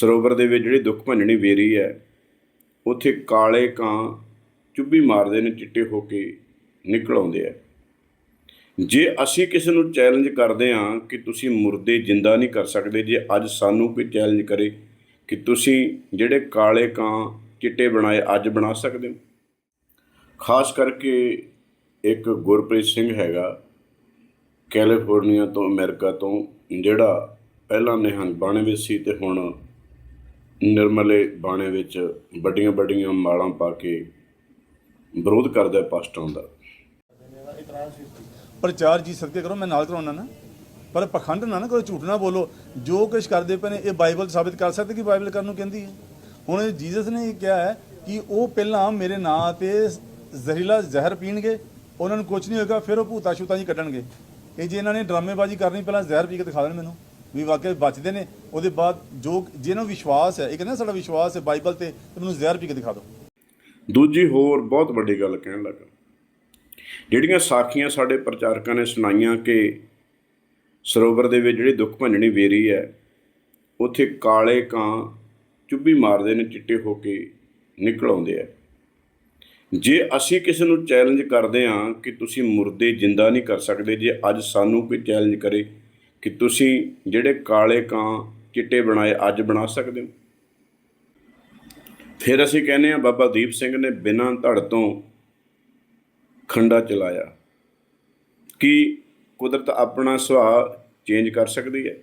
ਸਰੋਵਰ ਦੇ ਵਿੱਚ ਜਿਹੜੀ ਦੁੱਖ ਭੰਜਣੀ ਵੇਰੀ ਹੈ, ਉੱਥੇ ਕਾਲੇ ਕਾਂ ਚੁੱਭੀ ਮਾਰਦੇ ਨੇ, ਚਿੱਟੇ ਹੋ ਕੇ ਨਿਕਲ ਆਉਂਦੇ ਆ। ਜੇ ਅਸੀਂ ਕਿਸੇ ਨੂੰ ਚੈਲੰਜ ਕਰਦੇ ਹਾਂ ਕਿ ਤੁਸੀਂ ਮੁਰਦੇ ਜਿੰਦਾ ਨਹੀਂ ਕਰ ਸਕਦੇ, ਜੇ ਅੱਜ ਸਾਨੂੰ ਕੋਈ ਚੈਲੰਜ ਕਰੇ ਕਿ ਤੁਸੀਂ ਜਿਹੜੇ ਕਾਲੇ ਕਾਂ ਚਿੱਟੇ ਬਣਾਏ ਅੱਜ ਬਣਾ ਸਕਦੇ ਹੋ? ਖਾਸ ਕਰਕੇ ਇੱਕ ਗੁਰਪ੍ਰੀਤ ਸਿੰਘ ਹੈਗਾ, ਕੈਲੀਫੋਰਨੀਆ ਤੋਂ ਅਮਰੀਕਾ ਤੋਂ, ਜਿਹੜਾ ਪਹਿਲਾਂ ਨਿਹੰਗ ਬਾਣੇ ਵਿੱਚ ਸੀ ਤੇ ਹੁਣ ਨਿਰਮਲੇ ਬਾਣੇ ਵਿੱਚ ਵੱਡੀਆਂ ਵੱਡੀਆਂ ਮਾਲਾਂ ਪਾ ਕੇ ਵਿਰੋਧ ਕਰਦਾ ਹੈ ਪਾਸਟਰਾਂ ਦਾ। ਪ੍ਰਚਾਰ ਜੀ ਸਦਕੇ ਕਰੋ, ਮੈਂ ਨਾਲ ਕਰਾਉਣਾ ਨਾ। ਪਰ ਪਖੰਡ ਨਾ ਨਾ ਕਰੋ, ਝੂਠ ਨਾ ਬੋਲੋ। ਜੋ ਕੁਝ ਕਰਦੇ ਪਏ ਨੇ, ਇਹ ਬਾਈਬਲ ਸਾਬਿਤ ਕਰ ਸਕਦੇ ਕਿ ਬਾਈਬਲ ਕਰਨ ਨੂੰ ਕਹਿੰਦੀ ਹੈ? ਹੁਣ ਜੀਸਸ ਨੇ ਇਹ ਕਿਹਾ ਹੈ ਕਿ ਉਹ ਪਹਿਲਾਂ ਮੇਰੇ ਨਾਂ ਤੇ ਜ਼ਹਿਰੀਲਾ ਜ਼ਹਿਰ ਪੀਣਗੇ, ਉਹਨਾਂ ਨੂੰ ਕੁਝ ਨਹੀਂ ਹੋਏਗਾ, ਫਿਰ ਉਹ ਭੂਤਾ ਸ਼ੂਤਾਂ ਜੀ ਕੱਢਣਗੇ। ਇਹ ਜੇ ਇਹਨਾਂ ਨੇ ਡਰਾਮੇਬਾਜ਼ੀ ਕਰਨੀ, ਪਹਿਲਾਂ ਜ਼ਹਿਰ ਪੀ ਕੇ ਦਿਖਾ ਦੇਣ ਮੈਨੂੰ। ਵੀ ਵਾਕਿਆ ਬਚਦੇ ਨੇ, ਉਹਦੇ ਬਾਅਦ ਜੋ ਜਿਹਨਾਂ ਵਿਸ਼ਵਾਸ ਹੈ, ਇਹ ਕਹਿੰਦਾ ਸਾਡਾ ਵਿਸ਼ਵਾਸ ਹੈ ਬਾਈਬਲ ਤੇ ਤੇ ਮੈਨੂੰ ਜ਼ਹਿਰ ਪੀ ਕੇ ਦਿਖਾ ਦਿਓ। ਦੂਜੀ ਹੋਰ ਬਹੁਤ ਵੱਡੀ ਗੱਲ ਕਹਿਣ ਲੱਗਾ। ਜਿਹੜੀਆਂ ਸਾਖੀਆਂ ਸਾਡੇ ਪ੍ਰਚਾਰਕਾਂ ਨੇ ਸੁਣਾਈਆਂ ਕਿ ਸਰੋਵਰ ਦੇ ਵਿੱਚ ਜਿਹੜੀ ਦੁੱਖ ਭੰਜਣੀ ਵੇਰੀ ਹੈ, ਉੱਥੇ ਕਾਲੇ ਕਾਂ ਚੁੱਭੀ ਮਾਰਦੇ ਨੇ, ਚਿੱਟੇ ਹੋ ਕੇ ਨਿਕਲ ਆਉਂਦੇ ਆ। ਜੇ ਅਸੀਂ ਕਿਸੇ ਨੂੰ ਚੈਲੰਜ ਕਰਦੇ ਹਾਂ ਕਿ ਤੁਸੀਂ ਮੁਰਦੇ ਜਿੰਦਾ ਨਹੀਂ ਕਰ ਸਕਦੇ, ਜੇ ਅੱਜ ਸਾਨੂੰ ਕੋਈ ਚੈਲੰਜ ਕਰੇ ਕਿ ਤੁਸੀਂ ਜਿਹੜੇ ਕਾਲੇ ਕਾਂ, ਚਿੱਟੇ ਬਣਾਏ ਅੱਜ ਬਣਾ ਸਕਦੇ ਹੋ? ਫਿਰ ਅਸੀਂ ਕਹਿੰਦੇ ਆ ਬਾਬਾ ਦੀਪ ਸਿੰਘ ਨੇ ਬਿਨਾਂ ਧੜ ਤੋਂ ਖੰਡਾ ਚਲਾਇਆ। ਕੀ ਕੁਦਰਤ ਆਪਣਾ ਸੁਭਾਅ ਚੇਂਜ ਕਰ ਸਕਦੀ ਹੈ?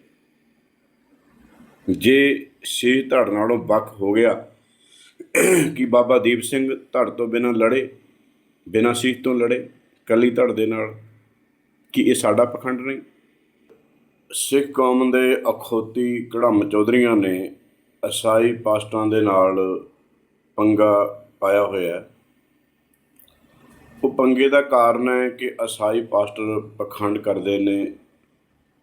ਜੇ ਸ਼ੀਸ਼ ਧੜ ਨਾਲੋਂ ਵੱਖ ਹੋ ਗਿਆ ਕਿ ਬਾਬਾ ਦੀਪ ਸਿੰਘ ਧੜ ਤੋਂ ਬਿਨਾਂ ਲੜੇ, ਬਿਨਾਂ ਸ਼ੀਸ਼ ਤੋਂ ਲੜੇ, ਕੱਲੀ ਧੜ ਦੇ ਨਾਲ, ਕਿ ਇਹ ਸਾਡਾ ਪਖੰਡ ਨਹੀਂ? ਸਿੱਖ ਕੌਮ ਦੇ ਅਖੌਤੀ ਕੜਮ ਚੌਧਰੀਆਂ ਨੇ ਅਸਾਈ ਪਾਸਟਾਂ ਦੇ ਨਾਲ ਪੰਗਾ ਪਾਇਆ ਹੋਇਆ ਉਹ ਪੰਗੇ ਦਾ ਕਾਰਨ ਹੈ ਕਿ ਅਸਾਈ ਪਾਸਟਰ ਪਖੰਡ ਕਰਦੇ ਨੇ,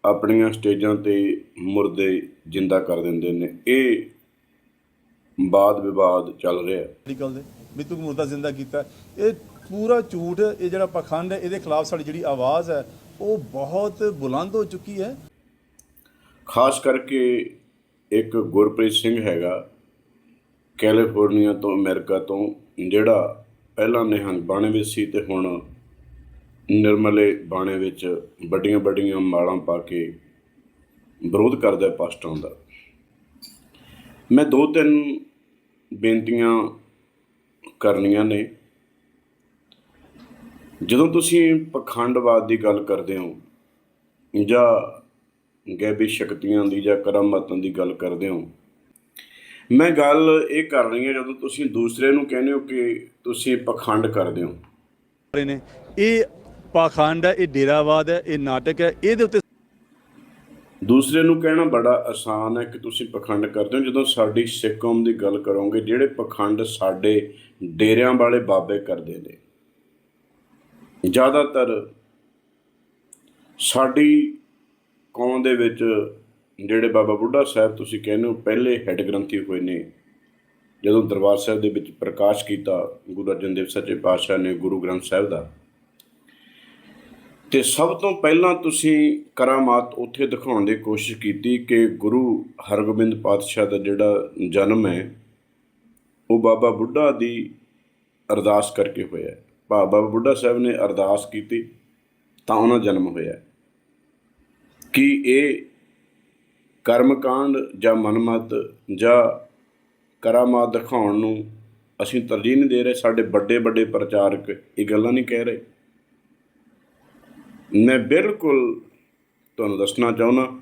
ਆਪਣੀਆਂ ਸਟੇਜਾਂ ਤੇ ਮੁਰਦੇ ਜਿੰਦਾ ਕਰ ਦਿੰਦੇ ਨੇ। ਇਹ ਬਾਦ ਵਿਵਾਦ ਚੱਲ ਰਿਹਾ ਹੈ। ਮੈਡੀਕਲ ਦੇ ਵੀ ਤੂੰ ਮੁਰਦਾ ਜ਼ਿੰਦਾ ਕੀਤਾ ਇਹ ਪੂਰਾ ਝੂਠ, ਇਹ ਜਿਹੜਾ ਪਖੰਡ ਹੈ, ਇਹਦੇ ਖਿਲਾਫ ਸਾਡੀ ਜਿਹੜੀ ਆਵਾਜ਼ ਹੈ, ਉਹ ਬਹੁਤ ਬੁਲੰਦ ਹੋ ਚੁੱਕੀ ਹੈ। ਖਾਸ ਕਰਕੇ ਇੱਕ ਗੁਰਪ੍ਰੀਤ ਸਿੰਘ ਹੈਗਾ, ਕੈਲੀਫੋਰਨੀਆ ਤੋਂ, ਅਮਰੀਕਾ ਤੋਂ, ਜਿਹੜਾ ਪਹਿਲਾਂ ਨਿਹੰਗ ਬਾਣੇ ਵਿੱਚ ਸੀ ਤੇ ਹੁਣ ਨਿਰਮਲੇ ਬਾਣੇ ਵਿੱਚ ਵੱਡੀਆਂ ਵੱਡੀਆਂ ਮਾਲਾਂ ਪਾ ਕੇ ਵਿਰੋਧ ਕਰਦਾ ਹੈ ਪਾਸਟਰਾਂ ਦਾ। ਮੈਂ ਦੋ ਤਿੰਨ ਬੇਨਤੀਆਂ ਕਰਨੀਆਂ ਨੇ। ਜਦੋਂ ਤੁਸੀਂ ਪਖੰਡਵਾਦ ਦੀ ਗੱਲ ਕਰਦੇ ਹੋ ਜਾਂ ਗੈਬੀ ਸ਼ਕਤੀਆਂ ਦੀ ਜਾਂ ਕਰਾਮਾਤਾਂ ਦੀ ਗੱਲ ਕਰਦੇ ਹੋ। ਮੈਂ ਗੱਲ ਇਹ ਕਰ ਰਹੀ ਹਾਂ ਜਦੋਂ ਤੁਸੀਂ ਦੂਸਰੇ ਨੂੰ ਕਹਿੰਦੇ ਹੋ ਕਿ ਤੁਸੀਂ ਪਖੰਡ ਕਰਦੇ ਹੋ। ਨੇ ਇਹ ਪਾਖੰਡ ਹੈ ਇਹ ਡੇਰਾਵਾਦ ਹੈ ਇਹ ਨਾਟਕ ਹੈ ਇਹਦੇ ਉੱਤੇ ਦੂਸਰੇ ਨੂੰ ਕਹਿਣਾ ਬੜਾ ਆਸਾਨ ਹੈ ਕਿ ਤੁਸੀਂ ਪਖੰਡ ਕਰਦੇ ਹੋ। ਜਦੋਂ ਸਾਡੀ ਸਿੱਖ ਕੌਮ ਦੀ ਗੱਲ ਕਰੋਗੇ ਜਿਹੜੇ ਪਖੰਡ ਸਾਡੇ ਡੇਰਿਆਂ ਵਾਲੇ ਬਾਬੇ ਕਰਦੇ ਨੇ ਜ਼ਿਆਦਾਤਰ ਸਾਡੀ ਕੌਮ ਦੇ ਵਿੱਚ ਜਿਹੜੇ ਬਾਬਾ ਬੁੱਢਾ ਸਾਹਿਬ ਤੁਸੀਂ ਕਹਿੰਦੇ ਹੋ, ਪਹਿਲੇ ਹੈੱਡ ਗ੍ਰੰਥੀ ਹੋਏ ਨੇ। ਜਦੋਂ ਦਰਬਾਰ ਸਾਹਿਬ ਦੇ ਵਿੱਚ ਪ੍ਰਕਾਸ਼ ਕੀਤਾ, ਗੁਰੂ ਅਰਜਨ ਦੇਵ ਸੱਚੇ ਪਾਤਸ਼ਾਹ ਨੇ ਗੁਰੂ ਗ੍ਰੰਥ ਸਾਹਿਬ ਦਾ। ਤੇ ਸਭ ਤੋਂ ਪਹਿਲਾਂ ਤੁਸੀਂ ਕਰਾਮਾਤ ਉੱਥੇ ਦਿਖਾਉਣ ਦੀ ਕੋਸ਼ਿਸ਼ ਕੀਤੀ ਕਿ ਗੁਰੂ ਹਰਗੋਬਿੰਦ ਪਾਤਸ਼ਾਹ ਦਾ ਜਿਹੜਾ ਜਨਮ ਹੈ, ਉਹ ਬਾਬਾ ਬੁੱਢਾ ਦੀ ਅਰਦਾਸ ਕਰਕੇ ਹੋਇਆ ਭਾ- ਬਾਬਾ ਬੁੱਢਾ ਸਾਹਿਬ ਨੇ ਅਰਦਾਸ ਕੀਤੀ ਤਾਂ ਉਹਨਾਂ ਜਨਮ ਹੋਇਆ ਕਿ ਇਹ ਕਰਮਕਾਂਡ ਜਾਂ ਮਨਮਤ ਜਾਂ ਕਰਾਮਾਤ ਦਿਖਾਉਣ ਨੂੰ ਅਸੀਂ ਤਰਜੀਹ ਨਹੀਂ ਦੇ ਰਹੇ? ਸਾਡੇ ਵੱਡੇ ਵੱਡੇ ਪ੍ਰਚਾਰਕ ਇਹ ਗੱਲਾਂ ਨਹੀਂ ਕਹਿ ਰਹੇ। ਮੈਂ ਬਿਲਕੁਲ ਤੁਹਾਨੂੰ ਦੱਸਣਾ ਚਾਹੁੰਦਾ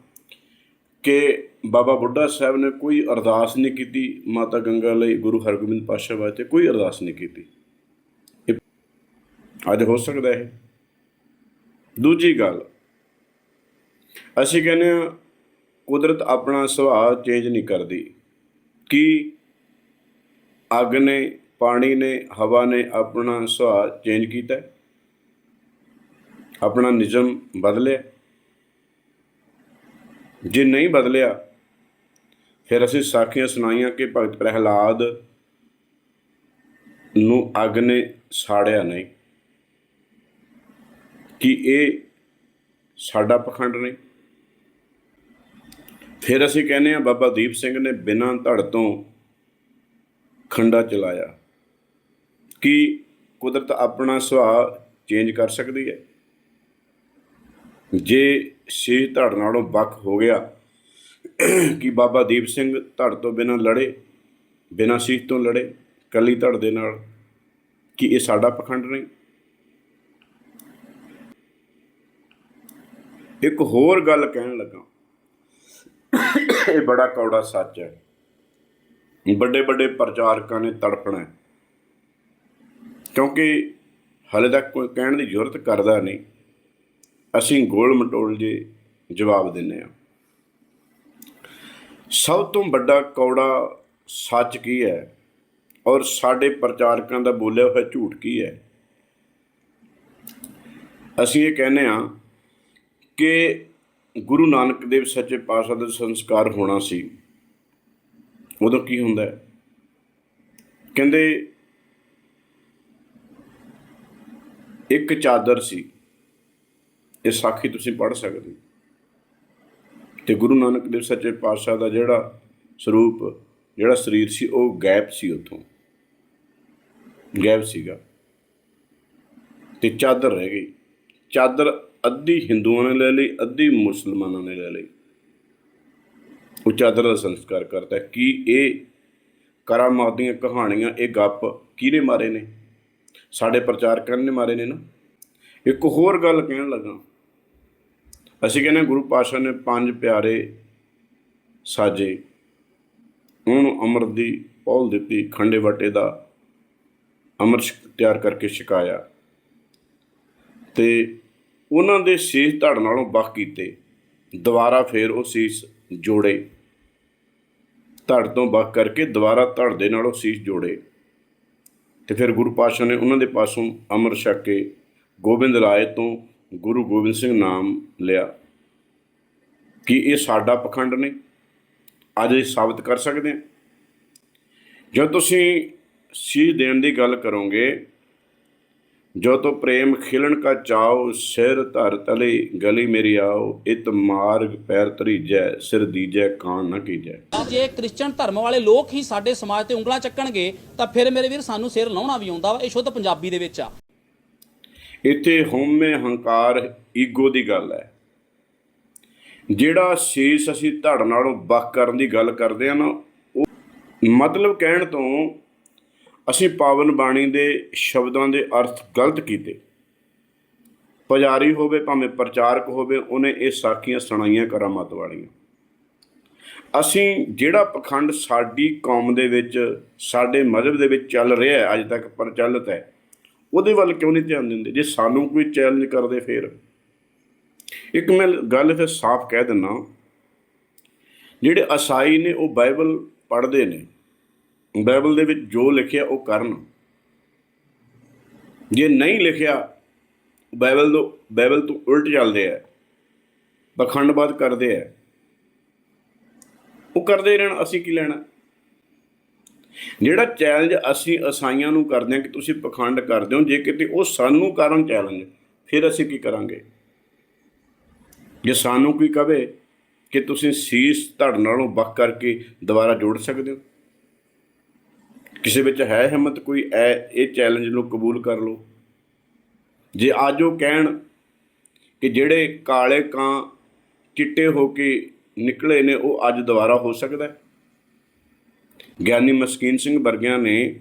ਕਿ ਬਾਬਾ ਬੁੱਢਾ ਸਾਹਿਬ ਨੇ ਕੋਈ ਅਰਦਾਸ ਨਹੀਂ ਕੀਤੀ, ਮਾਤਾ ਗੰਗਾ ਲਈ, ਗੁਰੂ ਹਰਗੋਬਿੰਦ ਪਾਤਸ਼ਾਹ ਵਾਸਤੇ ਕੋਈ ਅਰਦਾਸ ਨਹੀਂ ਕੀਤੀ। ਇਹ ਅੱਜ ਹੋ ਸਕਦਾ ਹੈ। ਦੂਜੀ ਗੱਲ ਅਸੀਂ ਕਹਿੰਦੇ ਹਾਂ, ਕੁਦਰਤ ਆਪਣਾ ਸੁਭਾਅ ਚੇਂਜ ਨਹੀਂ ਕਰਦੀ। ਕਿ ਅੱਗ ਨੇ, ਪਾਣੀ ਨੇ, ਹਵਾ ਨੇ ਆਪਣਾ ਸੁਭਾਅ ਚੇਂਜ ਕੀਤਾ? ਆਪਣਾ ਨਿਯਮ ਬਦਲਿਆ? ਜੇ ਨਹੀਂ ਬਦਲਿਆ, ਫਿਰ ਅਸੀਂ ਸਾਖੀਆਂ ਸੁਣਾਈਆਂ ਕਿ ਭਗਤ ਪ੍ਰਹਿਲਾਦ ਨੂੰ ਅੱਗ ਨੇ ਸਾੜਿਆ ਨਹੀਂ। ਕਿ ਇਹ ਸਾਡਾ ਪਖੰਡ ਨਹੀਂ। ਫਿਰ ਅਸੀਂ ਕਹਿੰਦੇ ਆ ਬਾਬਾ ਦੀਪ ਸਿੰਘ ਨੇ ਬਿਨਾਂ ਧੜ ਤੋਂ ਖੰਡਾ ਚਲਾਇਆ। ਕੀ ਕੁਦਰਤ ਆਪਣਾ ਸੁਭਾਅ ਚੇਂਜ ਕਰ ਸਕਦੀ ਹੈ? ਜੇ ਛੇ ਧੜ ਨਾਲੋਂ ਵੱਖ ਹੋ ਗਿਆ ਕਿ ਬਾਬਾ ਦੀਪ ਸਿੰਘ ਧੜ ਤੋਂ ਬਿਨਾਂ ਲੜੇ, ਬਿਨਾਂ ਸੀਖ ਤੋਂ ਲੜੇ, ਕੱਲੀ ਧੜ ਦੇ ਨਾਲ, ਕਿ ਇਹ ਸਾਡਾ ਪਖੰਡ ਨਹੀਂ? ਇੱਕ ਹੋਰ ਗੱਲ ਕਹਿਣ ਲੱਗਾ। ਇਹ ਬੜਾ ਕੌੜਾ ਸੱਚ ਹੈ। ਵੱਡੇ ਵੱਡੇ ਪ੍ਰਚਾਰਕਾਂ ਨੇ ਤੜਪਣਾ ਕਿਉਂਕਿ ਹਲੇ ਤੱਕ ਕੋਈ ਕਹਿਣ ਦੀ ਜ਼ਰੂਰਤ ਕਰਦਾ ਨਹੀਂ। ਅਸੀਂ ਗੋਲ ਮਟੋਲ ਜੇ ਜਵਾਬ ਦਿੰਨੇ ਆ ਸਭ ਤੋਂ ਵੱਡਾ ਕੌੜਾ ਸੱਚ ਕੀ ਹੈ? ਔਰ ਸਾਡੇ ਪ੍ਰਚਾਰਕਾਂ ਦਾ ਬੋਲਿਆ ਹੋਇਆ ਝੂਠ ਕੀ ਹੈ? ਅਸੀਂ ਇਹ ਕਹਿੰਦੇ ਆ ਕਿ ਗੁਰੂ ਨਾਨਕ ਦੇਵ ਸੱਚੇ ਪਾਤਸ਼ਾਹ ਦਾ ਸੰਸਕਾਰ ਹੋਣਾ ਸੀ। ਉਦੋਂ ਕੀ ਹੁੰਦਾ ਹੈ? ਕਹਿੰਦੇ, ਇੱਕ ਚਾਦਰ ਸੀ। ਇਹ ਸਾਖੀ ਤੁਸੀਂ ਪੜ੍ਹ ਸਕਦੇ ਹੋ। ਤੇ ਗੁਰੂ ਨਾਨਕ ਦੇਵ ਸੱਚੇ ਪਾਤਸ਼ਾਹ ਦਾ ਜਿਹੜਾ ਸਰੂਪ, ਜਿਹੜਾ ਸਰੀਰ ਸੀ, ਉਹ ਗਾਇਬ ਸੀ ਉਥੋਂ। ਗਾਇਬ ਸੀਗਾ। ਤੇ ਚਾਦਰ ਰਹਿ ਗਈ। ਚਾਦਰ ਅੱਧੀ ਹਿੰਦੂਆਂ ਨੇ ਲੈ ਲਈ, ਅੱਧੀ ਮੁਸਲਮਾਨਾਂ ਨੇ ਲੈ ਲਈ। ਉਹ ਚਾਦਰ ਦਾ ਸੰਸਕਾਰ ਕਰਦਾ ਕੀ ਇਹ ਕਰਾਮਾਤ ਦੀਆਂ ਕਹਾਣੀਆਂ, ਇਹ ਗੱਪ ਕਿਹਨੇ ਮਾਰੇ ਨੇ? ਸਾਡੇ ਪ੍ਰਚਾਰਕਾਂ ਨੇ ਮਾਰੇ ਨੇ ਨਾ। ਇੱਕ ਹੋਰ ਗੱਲ ਕਹਿਣ ਲੱਗਾ। ਅਸੀਂ ਕਹਿੰਦੇ ਗੁਰੂ ਪਾਤਸ਼ਾਹ ਨੇ ਪੰਜ ਪਿਆਰੇ ਸਾਜੇ, ਉਹਨੂੰ ਅੰਮ੍ਰਿਤ ਦੀ ਪੌਲ ਦਿੱਤੀ, ਖੰਡੇ ਵਟੇ ਦਾ ਅੰਮ੍ਰਿਤ ਛਕ- ਤਿਆਰ ਕਰਕੇ ਛਕਾਇਆ। ਤੇ ਉਹਨਾਂ ਦੇ ਸੀਸ ਧੜ ਨਾਲੋਂ ਵੱਖ ਕੀਤੇ। ਦੁਬਾਰਾ ਫੇਰ ਉਹ ਸੀਸ ਜੋੜੇ। ਧੜ ਤੋਂ ਵੱਖ ਕਰਕੇ ਦੁਬਾਰਾ ਧੜ ਦੇ ਨਾਲੋਂ ਸੀਸ ਜੋੜੇ। ਤੇ ਫਿਰ ਗੁਰੂ ਪਾਤਸ਼ਾਹ ਨੇ ਉਹਨਾਂ ਦੇ ਪਾਸੋਂ ਅੰਮ੍ਰਿਤ ਛਕ ਕੇ ਗੋਬਿੰਦ ਰਾਏ ਤੋਂ ਗੁਰੂ ਗੋਬਿੰਦ ਸਿੰਘ ਨਾਮ ਲਿਆ ਕਿ ਇਹ ਸਾਡਾ ਪਖੰਡ ਨੇ। ਅੱਜ ਇਹ ਸਾਬਤ ਕਰ ਸਕਦੇ ਹਾਂ। ਜਦ ਤੁਸੀਂ ਸੀਸ ਦੇਣ ਦੀ ਗੱਲ ਕਰੋਗੇ ਜੋ ਤੋ ਪ੍ਰੇਮ ਖਿਲਣ ਕਾ ਚਾਓ ਸਿਰ ਧਰ ਤਲੇ ਗਲੀ ਮੇਰੀ ਆਓ ਇਤ ਮਾਰਗ ਪੈਰ ਤਰੀਜੈ ਸਿਰ ਦੀਜੈ ਕਾਨ ਨਾ ਕੀਜੈ। ਜੇ ਕ੍ਰਿਸਚਨ ਧਰਮ ਵਾਲੇ ਲੋਕ ਹੀ ਸਾਡੇ ਸਮਾਜ ਤੇ ਉਂਗਲਾਂ ਚੱਕਣਗੇ ਤਾਂ ਫਿਰ ਮੇਰੇ ਵੀਰ ਸਾਨੂੰ ਸਿਰ ਲਾਉਣਾ ਵੀ ਆਉਂਦਾ ਵਾ ਇਹ ਸ਼ੁੱਧ ਪੰਜਾਬੀ ਦੇ ਵਿੱਚ ਆ। ਇੱਥੇ ਹਉਮੈ ਹੰਕਾਰ ਈਗੋ ਦੀ ਗੱਲ ਹੈ। ਜਿਹੜਾ ਸੀਸ ਅਸੀਂ ਧੜ ਨਾਲੋਂ ਵੱਖ ਕਰਨ ਦੀ ਗੱਲ ਕਰਦੇ ਆ ਨਾ ਉਹ ਮਤਲਬ ਕਹਿਣ ਤੋਂ ਅਸੀਂ ਪਾਵਨ ਬਾਣੀ ਦੇ ਸ਼ਬਦਾਂ ਦੇ ਅਰਥ ਗਲਤ ਕੀਤੇ। ਪੁਜਾਰੀ ਹੋਵੇ, ਭਾਵੇਂ ਪ੍ਰਚਾਰਕ ਹੋਵੇ, ਉਹਨੇ ਇਹ ਸਾਖੀਆਂ ਸੁਣਾਈਆਂ ਕਰਾਮਾਤ ਵਾਲੀਆਂ। ਅਸੀਂ ਜਿਹੜਾ ਪਖੰਡ ਸਾਡੀ ਕੌਮ ਦੇ ਵਿੱਚ, ਸਾਡੇ ਮਜ਼ਹਬ ਦੇ ਵਿੱਚ ਚੱਲ ਰਿਹਾ ਹੈ, ਅੱਜ ਤੱਕ ਪ੍ਰਚਲਿਤ ਹੈ, ਉਹਦੇ ਵੱਲ ਕਿਉਂ ਨਹੀਂ ਧਿਆਨ ਦਿੰਦੇ? ਜੇ ਸਾਨੂੰ ਕੋਈ ਚੈਲੰਜ ਕਰਦੇ ਫਿਰ। ਇੱਕ ਮੈਂ ਗੱਲ ਫਿਰ ਸਾਫ਼ ਕਹਿ ਦਿੰਨਾ ਜਿਹੜੇ ਅਸਾਈ ਨੇ, ਉਹ ਬਾਈਬਲ ਪੜ੍ਹਦੇ ਨੇ ਬਾਈਬਲ ਦੇ ਵਿੱਚ ਜੋ ਲਿਖਿਆ ਉਹ ਕਰਨ। ਜੇ ਨਹੀਂ ਲਿਖਿਆ, ਬਾਈਬਲ ਤੋਂ ਬਾਈਬਲ ਤੋਂ ਉਲਟ ਚੱਲਦੇ ਆ। ਪਖੰਡਵਾਦ ਕਰਦੇ ਆ। ਉਹ ਕਰਦੇ ਰਹਿਣ, ਅਸੀਂ ਕੀ ਲੈਣਾ? ਜਿਹੜਾ ਚੈਲੰਜ ਅਸੀਂ ਅਸਾਈਆਂ ਨੂੰ ਕਰਦੇ ਹਾਂ ਕਿ ਤੁਸੀਂ ਪਖੰਡ ਕਰਦੇ ਹੋ, ਜੇ ਕਿਤੇ ਉਹ ਸਾਨੂੰ ਕਰਨ ਚੈਲੰਜ ਫਿਰ ਅਸੀਂ ਕੀ ਕਰਾਂਗੇ? ਜੇ ਸਾਨੂੰ ਕੋਈ ਕਵੇ ਕਿ ਤੁਸੀਂ ਸੀਸ ਧੜ ਨਾਲੋਂ ਵੱਖ ਕਰਕੇ ਦੁਬਾਰਾ ਜੋੜ ਸਕਦੇ ਹੋ? ਕਿਸੇ ਵਿੱਚ ਹੈ ਹਿੰਮਤ ਕੋਈ, ਐ, ਇਹ ਚੈਲੰਜ ਨੂੰ ਕਬੂਲ ਕਰ ਲਓ। ਜੇ ਅੱਜ ਉਹ ਕਹਿਣ ਕਿ ਜਿਹੜੇ ਕਾਲੇ ਕਾਂ ਚਿੱਟੇ ਹੋ ਕੇ ਨਿਕਲੇ ਨੇ, ਉਹ ਅੱਜ ਦੁਬਾਰਾ ਹੋ ਸਕਦਾ ਹੈ? ਗਿਆਨੀ ਮਸਕੀਨ ਸਿੰਘ ਵਰਗਿਆਂ ਨੇ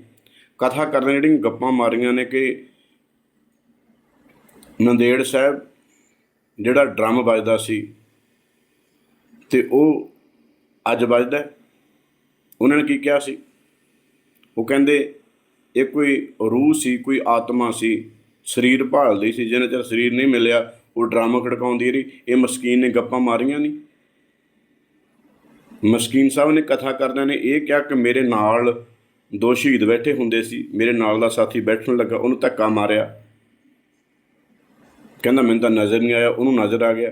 ਕਥਾ ਕਰਨ ਜਿਹੜੀਆਂ ਗੱਪਾਂ ਮਾਰੀਆਂ ਨੇ ਕਿ ਨੰਦੇੜ ਸਾਹਿਬ ਜਿਹੜਾ ਡਰਮ ਵੱਜਦਾ ਸੀ ਤੇ ਉਹ ਅੱਜ ਵੱਜਦਾ ਉਹਨਾਂ ਨੇ ਕੀ ਕਿਹਾ ਸੀ? ਉਹ ਕਹਿੰਦੇ ਇਹ ਕੋਈ ਰੂਹ ਸੀ, ਕੋਈ ਆਤਮਾ ਸੀ, ਸਰੀਰ ਭਾਲਦੀ ਸੀ, ਜਿਹਨੇ ਚਿਰ ਸਰੀਰ ਨਹੀਂ ਮਿਲਿਆ, ਉਹ ਡਰਾਮਾ ਖੜਕਾਉਂਦੀ ਰਹੀ, ਇਹ ਮਸਕੀਨ ਨੇ ਗੱਪਾਂ ਮਾਰੀਆਂ ਨਹੀਂ। ਮਸਕੀਨ ਸਾਹਿਬ ਨੇ ਕਥਾ ਕਰਦਿਆਂ ਨੇ ਇਹ ਕਿਹਾ ਕਿ ਮੇਰੇ ਨਾਲ ਦੋ ਸ਼ਹੀਦ ਬੈਠੇ ਹੁੰਦੇ ਸੀ, ਮੇਰੇ ਨਾਲ ਦਾ ਸਾਥੀ ਬੈਠਣ ਲੱਗਾ, ਉਹਨੂੰ ਧੱਕਾ ਮਾਰਿਆ। ਕਹਿੰਦਾ, ਮੈਨੂੰ ਤਾਂ ਨਜ਼ਰ ਨਹੀਂ ਆਇਆ, ਉਹਨੂੰ ਨਜ਼ਰ ਆ ਗਿਆ।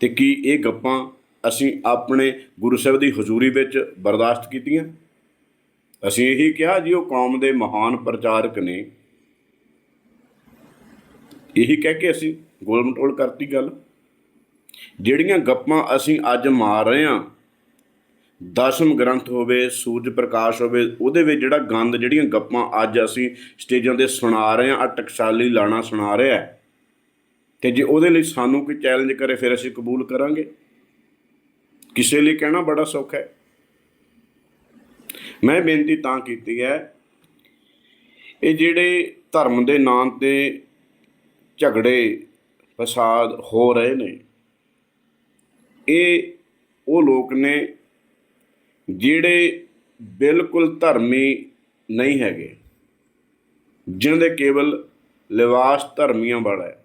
ਤੇ ਕੀ ਇਹ ਗੱਪਾਂ ਅਸੀਂ ਆਪਣੇ ਗੁਰੂ ਸਾਹਿਬ ਦੀ ਹਜ਼ੂਰੀ ਵਿੱਚ ਬਰਦਾਸ਼ਤ ਕੀਤੀਆਂ? ਅਸੀਂ ਇਹੀ ਕਿਹਾ ਜੀ, ਉਹ ਕੌਮ ਦੇ ਮਹਾਨ ਪ੍ਰਚਾਰਕ ਨੇ। ਇਹੀ ਕਹਿ ਕੇ ਅਸੀਂ ਗੋਲ ਮਟੋਲ ਕਰਤੀ ਗੱਲ। ਜਿਹੜੀਆਂ ਗੱਪਾਂ ਅਸੀਂ ਅੱਜ ਮਾਰ ਰਹੇ ਹਾਂ, ਦਸਮ ਗ੍ਰੰਥ ਹੋਵੇ, ਸੂਰਜ ਪ੍ਰਕਾਸ਼ ਹੋਵੇ, ਉਹਦੇ ਵਿੱਚ ਜਿਹੜਾ ਗੰਦ ਜਿਹੜੀਆਂ ਗੱਪਾਂ ਅੱਜ ਅਸੀਂ ਸਟੇਜਾਂ ਤੇ ਸੁਣਾ ਰਹੇ ਹਾਂ ਆ ਟਕਸਾਲੀ ਲਾਣਾ ਸੁਣਾ ਰਿਹਾ ਹੈ, ਤੇ ਜੇ ਉਹਦੇ ਲਈ ਸਾਨੂੰ ਕੋਈ ਚੈਲੰਜ ਕਰੇ, ਫਿਰ ਅਸੀਂ ਕਬੂਲ ਕਰਾਂਗੇ। ਕਿਸੇ ਲਈ ਕਹਿਣਾ ਬੜਾ ਸੌਖਾ ਹੈ। ਮੈਂ ਬੇਨਤੀ ਤਾਂ ਕੀਤੀ ਹੈ, ਇਹ ਜਿਹੜੇ ਧਰਮ ਦੇ ਨਾਂ ਤੇ ਝਗੜੇ, ਫਸਾਦ ਹੋ ਰਹੇ ਨੇ, ਇਹ ਉਹ ਲੋਕ ਨੇ ਜਿਹੜੇ ਬਿਲਕੁਲ ਧਰਮੀ ਨਹੀਂ ਹੈਗੇ, ਜਿਨ੍ਹਾਂ ਦੇ ਕੇਵਲ ਲਿਬਾਸ ਧਰਮੀਆਂ ਵਾਲਾ ਹੈ।